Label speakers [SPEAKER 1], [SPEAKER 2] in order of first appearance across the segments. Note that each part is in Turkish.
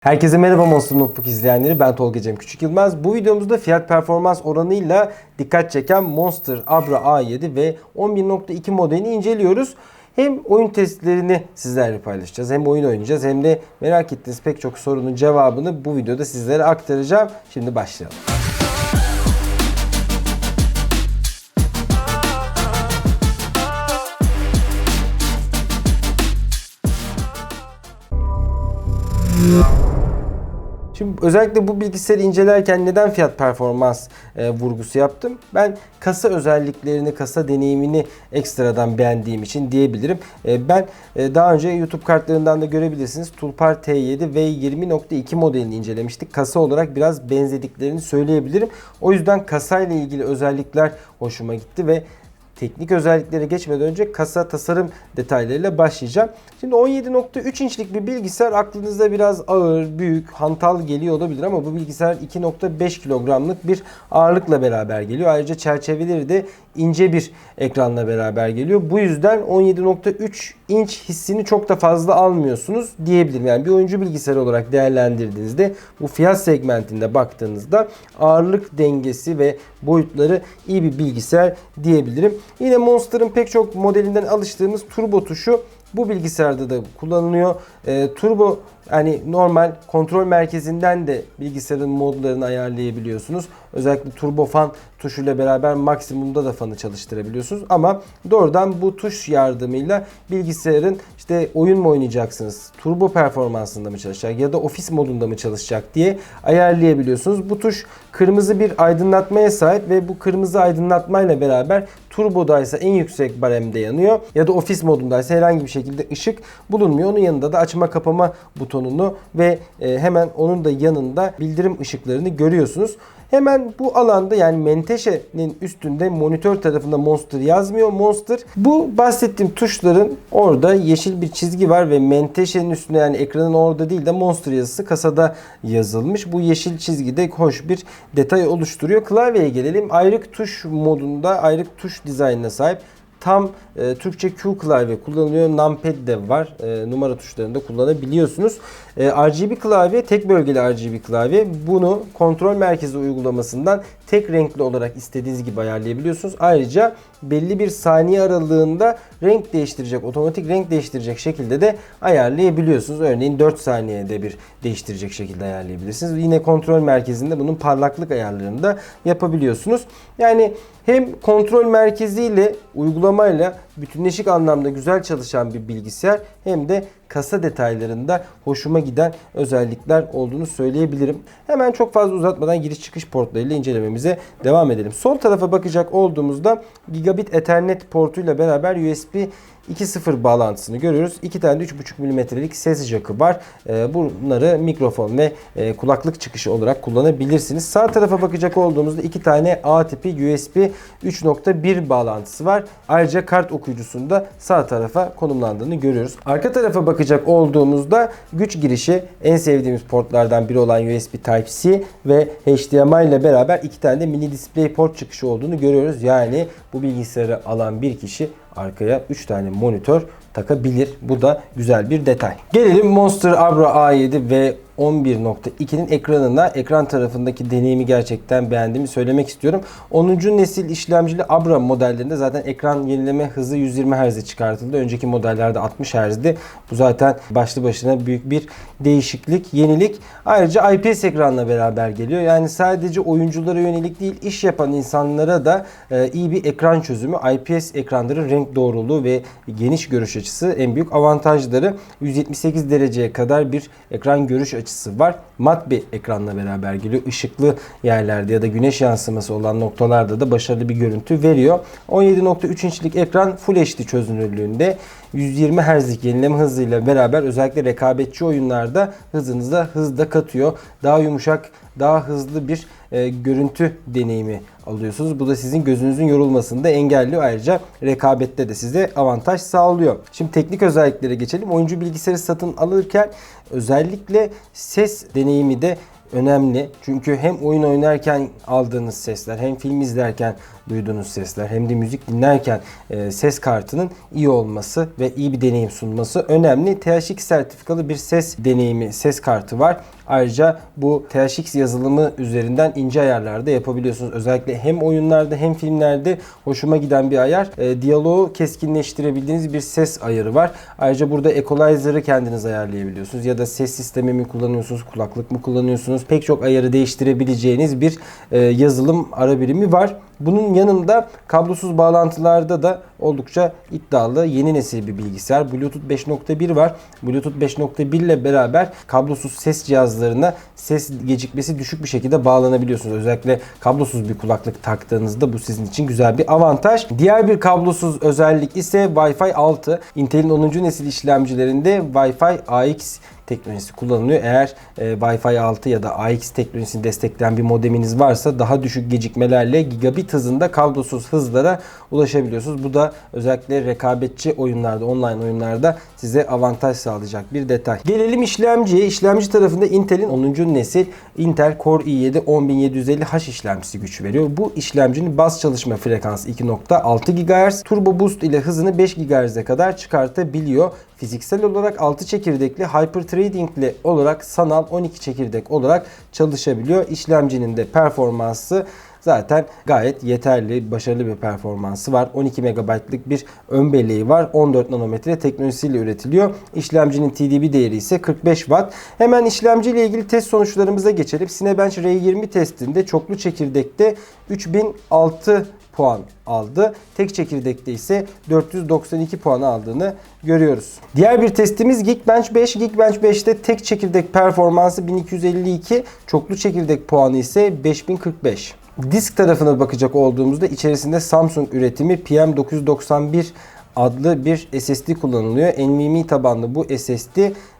[SPEAKER 1] Herkese merhaba Monster Notebook izleyenleri ben Tolga Cem Küçük Yılmaz. Bu videomuzda fiyat performans oranıyla dikkat çeken Monster Abra A7 ve 11.2 modelini inceliyoruz. Hem oyun testlerini sizlerle paylaşacağız hem oyun oynayacağız hem de merak ettiğiniz pek çok sorunun cevabını bu videoda sizlere aktaracağım. Şimdi başlayalım. Şimdi özellikle bu bilgisayarı incelerken neden fiyat performans e, vurgusu yaptım? Ben kasa özelliklerini, kasa deneyimini ekstradan beğendiğim için diyebilirim. E, ben e, daha önce YouTube kartlarından da görebilirsiniz. Tulpar T7 ve 20.2 modelini incelemiştik. Kasa olarak biraz benzediklerini söyleyebilirim. O yüzden kasayla ilgili özellikler hoşuma gitti ve teknik özelliklere geçmeden önce kasa tasarım detaylarıyla başlayacağım. Şimdi 17.3 inçlik bir bilgisayar aklınızda biraz ağır, büyük, hantal geliyor olabilir ama bu bilgisayar 2.5 kilogramlık bir ağırlıkla beraber geliyor. Ayrıca çerçeveleri de ince bir ekranla beraber geliyor. Bu yüzden 17.3 inç hissini çok da fazla almıyorsunuz diyebilirim. Yani bir oyuncu bilgisayarı olarak değerlendirdiğinizde bu fiyat segmentinde baktığınızda ağırlık dengesi ve boyutları iyi bir bilgisayar diyebilirim. Yine Monster'ın pek çok modelinden alıştığımız turbo tuşu bu bilgisayarda da kullanılıyor. E, turbo yani normal kontrol merkezinden de bilgisayarın modlarını ayarlayabiliyorsunuz. Özellikle turbo fan tuşuyla beraber maksimumda da fanı çalıştırabiliyorsunuz. Ama doğrudan bu tuş yardımıyla bilgisayarın işte oyun mu oynayacaksınız, turbo performansında mı çalışacak ya da ofis modunda mı çalışacak diye ayarlayabiliyorsunuz. Bu tuş kırmızı bir aydınlatmaya sahip ve bu kırmızı aydınlatmayla beraber turbodaysa en yüksek baremde yanıyor ya da ofis modundaysa herhangi bir şekilde ışık bulunmuyor. Onun yanında da açma kapama butonunu ve e, hemen onun da yanında bildirim ışıklarını görüyorsunuz. Hemen bu alanda yani menteşenin üstünde monitör tarafında Monster yazmıyor. Monster bu bahsettiğim tuşların orada yeşil bir çizgi var ve menteşenin üstünde yani ekranın orada değil de Monster yazısı kasada yazılmış. Bu yeşil çizgi de hoş bir detay oluşturuyor. Klavyeye gelelim. Ayrık tuş modunda ayrık tuş dizaynına sahip tam e, Türkçe Q klavye kullanılıyor. Numpad de var. E, numara tuşlarını kullanabiliyorsunuz. E, RGB klavye tek bölgeli RGB klavye. Bunu kontrol merkezi uygulamasından tek renkli olarak istediğiniz gibi ayarlayabiliyorsunuz. Ayrıca belli bir saniye aralığında renk değiştirecek, otomatik renk değiştirecek şekilde de ayarlayabiliyorsunuz. Örneğin 4 saniyede bir değiştirecek şekilde ayarlayabilirsiniz. Yine kontrol merkezinde bunun parlaklık ayarlarını da yapabiliyorsunuz. Yani hem kontrol merkeziyle uygulamayla bütünleşik anlamda güzel çalışan bir bilgisayar hem de kasa detaylarında hoşuma giden özellikler olduğunu söyleyebilirim. Hemen çok fazla uzatmadan giriş çıkış portlarıyla incelememize devam edelim. Sol tarafa bakacak olduğumuzda gigabit ethernet portuyla beraber USB 2.0 bağlantısını görüyoruz. İki tane de 3.5 mm'lik ses jackı var. Ee, bunları mikrofon ve e, kulaklık çıkışı olarak kullanabilirsiniz. Sağ tarafa bakacak olduğumuzda iki tane A tipi USB 3.1 bağlantısı var. Ayrıca kart okuyucusunda sağ tarafa konumlandığını görüyoruz. Arka tarafa bakacak olduğumuzda güç girişi en sevdiğimiz portlardan biri olan USB Type-C ve HDMI ile beraber iki tane de mini display port çıkışı olduğunu görüyoruz. Yani bu bilgisayarı alan bir kişi arkaya 3 tane monitör takabilir. Bu da güzel bir detay. Gelelim Monster Abra A7 ve 11.2'nin ekranına ekran tarafındaki deneyimi gerçekten beğendiğimi söylemek istiyorum. 10. nesil işlemcili Abra modellerinde zaten ekran yenileme hızı 120 Hz'e çıkartıldı. Önceki modellerde 60 Hz'di. Bu zaten başlı başına büyük bir değişiklik, yenilik. Ayrıca IPS ekranla beraber geliyor. Yani sadece oyunculara yönelik değil, iş yapan insanlara da e, iyi bir ekran çözümü. IPS ekranların renk doğruluğu ve geniş görüş açısı en büyük avantajları. 178 dereceye kadar bir ekran görüş açısı var. Mat bir ekranla beraber geliyor. Işıklı yerlerde ya da güneş yansıması olan noktalarda da başarılı bir görüntü veriyor. 17.3 inçlik ekran Full HD çözünürlüğünde 120 Hz'lik yenileme hızıyla beraber özellikle rekabetçi oyunlarda hızınıza hız da katıyor. Daha yumuşak, daha hızlı bir e, görüntü deneyimi alıyorsunuz. Bu da sizin gözünüzün yorulmasını da engelliyor. Ayrıca rekabette de size avantaj sağlıyor. Şimdi teknik özelliklere geçelim. Oyuncu bilgisayarı satın alırken özellikle ses deneyimi de önemli. Çünkü hem oyun oynarken aldığınız sesler hem film izlerken duyduğunuz sesler hem de müzik dinlerken e, ses kartının iyi olması ve iyi bir deneyim sunması önemli. THX sertifikalı bir ses deneyimi ses kartı var. Ayrıca bu THX yazılımı üzerinden ince ayarlarda yapabiliyorsunuz. Özellikle hem oyunlarda hem filmlerde hoşuma giden bir ayar. E, diyaloğu keskinleştirebildiğiniz bir ses ayarı var. Ayrıca burada equalizer'ı kendiniz ayarlayabiliyorsunuz. Ya da ses sistemi mi kullanıyorsunuz, kulaklık mı kullanıyorsunuz? Pek çok ayarı değiştirebileceğiniz bir e, yazılım ara birimi var. Bunun yanında kablosuz bağlantılarda da oldukça iddialı yeni nesil bir bilgisayar. Bluetooth 5.1 var. Bluetooth 5.1 ile beraber kablosuz ses cihazlarına ses gecikmesi düşük bir şekilde bağlanabiliyorsunuz. Özellikle kablosuz bir kulaklık taktığınızda bu sizin için güzel bir avantaj. Diğer bir kablosuz özellik ise Wi-Fi 6. Intel'in 10. nesil işlemcilerinde Wi-Fi AX teknolojisi kullanılıyor. Eğer e, Wi-Fi 6 ya da AX teknolojisini destekleyen bir modeminiz varsa daha düşük gecikmelerle gigabit hızında kablosuz hızlara ulaşabiliyorsunuz. Bu da özellikle rekabetçi oyunlarda, online oyunlarda size avantaj sağlayacak bir detay. Gelelim işlemciye. İşlemci tarafında Intel'in 10. nesil Intel Core i7 10750H işlemcisi güç veriyor. Bu işlemcinin baz çalışma frekansı 2.6 GHz, Turbo Boost ile hızını 5 GHz'e kadar çıkartabiliyor. Fiziksel olarak 6 çekirdekli Hyper Trading'li olarak sanal 12 çekirdek olarak çalışabiliyor. İşlemcinin de performansı zaten gayet yeterli, başarılı bir performansı var. 12 MB'lık bir ön belleği var. 14 nanometre teknolojisiyle üretiliyor. İşlemcinin TDP değeri ise 45 Watt. Hemen işlemci ile ilgili test sonuçlarımıza geçelim. Cinebench R20 testinde çoklu çekirdekte 3006 puan aldı. Tek çekirdekte ise 492 puan aldığını görüyoruz. Diğer bir testimiz Geekbench 5. Geekbench 5'te tek çekirdek performansı 1252, çoklu çekirdek puanı ise 5045. Disk tarafına bakacak olduğumuzda içerisinde Samsung üretimi PM991 adlı bir SSD kullanılıyor. NVMe tabanlı bu SSD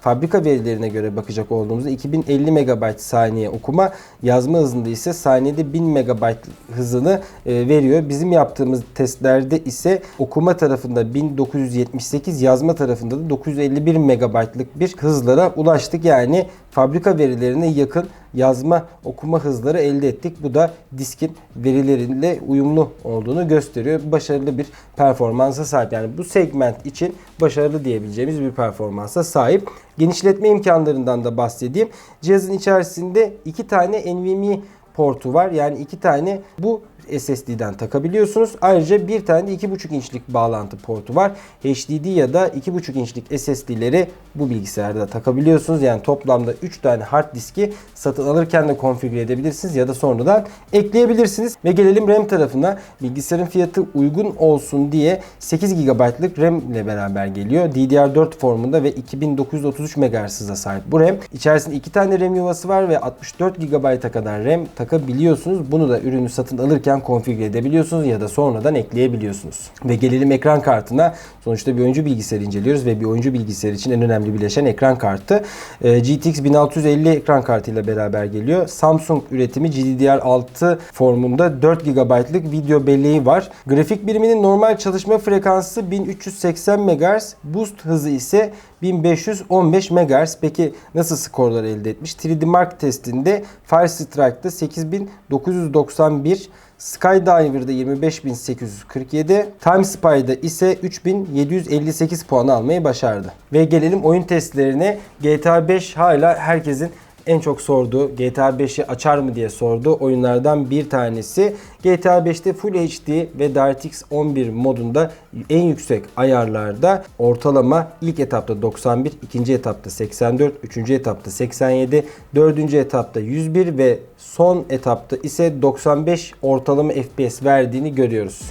[SPEAKER 1] fabrika verilerine göre bakacak olduğumuzda 2050 MB saniye okuma yazma hızında ise saniyede 1000 MB hızını e, veriyor. Bizim yaptığımız testlerde ise okuma tarafında 1978 yazma tarafında da 951 MB'lık bir hızlara ulaştık. Yani fabrika verilerine yakın yazma okuma hızları elde ettik. Bu da diskin verileriyle uyumlu olduğunu gösteriyor. Başarılı bir performansa sahip. Yani bu segment için başarılı diyebileceğimiz bir performansa sahip. Genişletme imkanlarından da bahsedeyim. Cihazın içerisinde iki tane NVMe portu var. Yani iki tane bu SSD'den takabiliyorsunuz. Ayrıca bir tane de 2.5 inçlik bağlantı portu var. HDD ya da 2.5 inçlik SSD'leri bu bilgisayarda takabiliyorsunuz. Yani toplamda 3 tane hard diski satın alırken de konfigüre edebilirsiniz ya da sonradan ekleyebilirsiniz. Ve gelelim RAM tarafına. Bilgisayarın fiyatı uygun olsun diye 8 GB'lık RAM ile beraber geliyor. DDR4 formunda ve 2933 MHz hıza sahip bu RAM. İçerisinde 2 tane RAM yuvası var ve 64 GB'a kadar RAM takabiliyorsunuz. Bunu da ürünü satın alırken konfigüre edebiliyorsunuz ya da sonradan ekleyebiliyorsunuz. Ve gelelim ekran kartına. Sonuçta bir oyuncu bilgisayarı inceliyoruz ve bir oyuncu bilgisayarı için en önemli bileşen ekran kartı. Ee, GTX 1650 ekran kartıyla beraber geliyor. Samsung üretimi GDDR6 formunda 4 GB'lık video belleği var. Grafik biriminin normal çalışma frekansı 1380 MHz, boost hızı ise 1515 MHz. Peki nasıl skorlar elde etmiş? 3D Mark testinde Firestrike'da 8991, Skydiver'da 25847, TimeSpy'da ise 3758 puan almayı başardı. Ve gelelim oyun testlerine. GTA 5 hala herkesin en çok sorduğu GTA 5'i açar mı diye sorduğu oyunlardan bir tanesi. GTA 5'te Full HD ve DirectX 11 modunda en yüksek ayarlarda ortalama ilk etapta 91, ikinci etapta 84, üçüncü etapta 87, dördüncü etapta 101 ve son etapta ise 95 ortalama FPS verdiğini görüyoruz.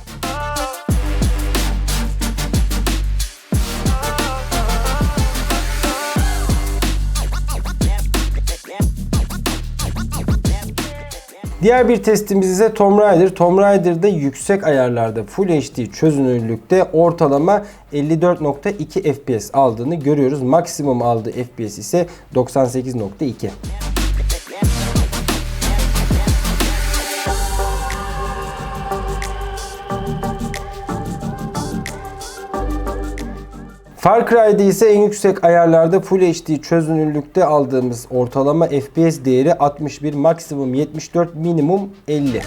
[SPEAKER 1] Diğer bir testimiz ise Tomb Raider. Tomb Raider'da yüksek ayarlarda Full HD çözünürlükte ortalama 54.2 FPS aldığını görüyoruz. Maksimum aldığı FPS ise 98.2. Far Cry'de ise en yüksek ayarlarda Full HD çözünürlükte aldığımız ortalama FPS değeri 61, maksimum 74, minimum 50.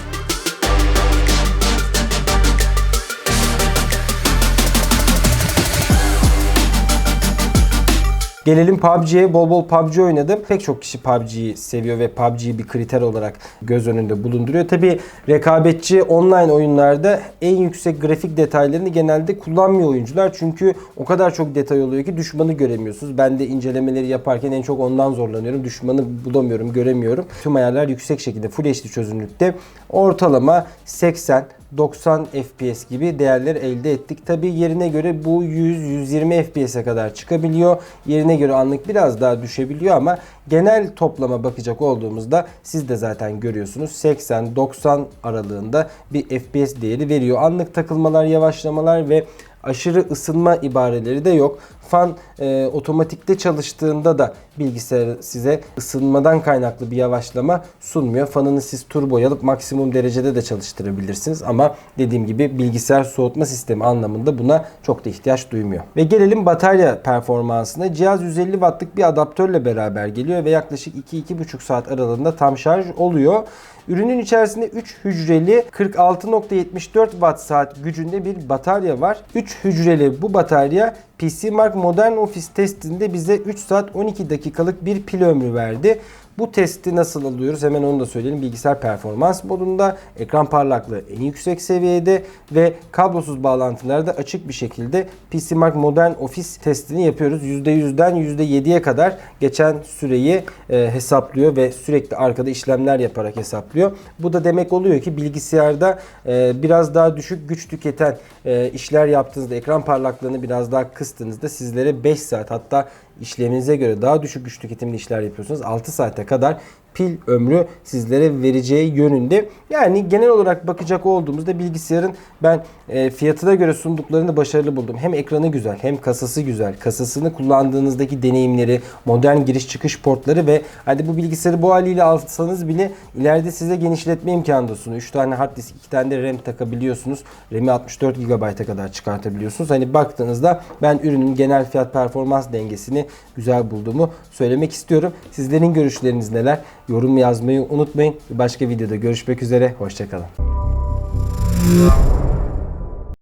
[SPEAKER 1] Gelelim PUBG'ye. Bol bol PUBG oynadım. Pek çok kişi PUBG'yi seviyor ve PUBG'yi bir kriter olarak göz önünde bulunduruyor. Tabi rekabetçi online oyunlarda en yüksek grafik detaylarını genelde kullanmıyor oyuncular. Çünkü o kadar çok detay oluyor ki düşmanı göremiyorsunuz. Ben de incelemeleri yaparken en çok ondan zorlanıyorum. Düşmanı bulamıyorum, göremiyorum. Tüm ayarlar yüksek şekilde Full HD çözünürlükte. Ortalama 80 90 FPS gibi değerler elde ettik. Tabi yerine göre bu 100-120 FPS'e kadar çıkabiliyor. Yerine göre anlık biraz daha düşebiliyor ama genel toplama bakacak olduğumuzda siz de zaten görüyorsunuz 80-90 aralığında bir FPS değeri veriyor. Anlık takılmalar, yavaşlamalar ve aşırı ısınma ibareleri de yok. Fan e, otomatikte çalıştığında da bilgisayar size ısınmadan kaynaklı bir yavaşlama sunmuyor. Fanını siz turbo alıp maksimum derecede de çalıştırabilirsiniz ama dediğim gibi bilgisayar soğutma sistemi anlamında buna çok da ihtiyaç duymuyor. Ve gelelim batarya performansına. Cihaz 150 wattlık bir adaptörle beraber geliyor ve yaklaşık 2-2,5 saat aralığında tam şarj oluyor. Ürünün içerisinde 3 hücreli 46.74 watt saat gücünde bir batarya var. 3 hücreli bu batarya PC Mark Modern Office testinde bize 3 saat 12 dakikalık bir pil ömrü verdi. Bu testi nasıl alıyoruz? Hemen onu da söyleyelim. Bilgisayar performans modunda, ekran parlaklığı en yüksek seviyede ve kablosuz bağlantılarda açık bir şekilde PC Mark Modern Office testini yapıyoruz. %100'den %7'ye kadar geçen süreyi e, hesaplıyor ve sürekli arkada işlemler yaparak hesaplıyor. Bu da demek oluyor ki bilgisayarda e, biraz daha düşük güç tüketen e, işler yaptığınızda, ekran parlaklığını biraz daha kıstığınızda sizlere 5 saat hatta işleminize göre daha düşük güç tüketimli işler yapıyorsunuz. 6 saate kadar pil ömrü sizlere vereceği yönünde. Yani genel olarak bakacak olduğumuzda bilgisayarın ben e, fiyatına göre sunduklarını başarılı buldum. Hem ekranı güzel hem kasası güzel. Kasasını kullandığınızdaki deneyimleri, modern giriş çıkış portları ve hadi bu bilgisayarı bu haliyle alsanız bile ileride size genişletme imkanı da sunuyor. 3 tane hard disk, 2 tane de RAM takabiliyorsunuz. RAM'i 64 GB'a kadar çıkartabiliyorsunuz. Hani baktığınızda ben ürünün genel fiyat performans dengesini güzel bulduğumu söylemek istiyorum. Sizlerin görüşleriniz neler? Yorum yazmayı unutmayın. Bir başka videoda görüşmek üzere. Hoşçakalın.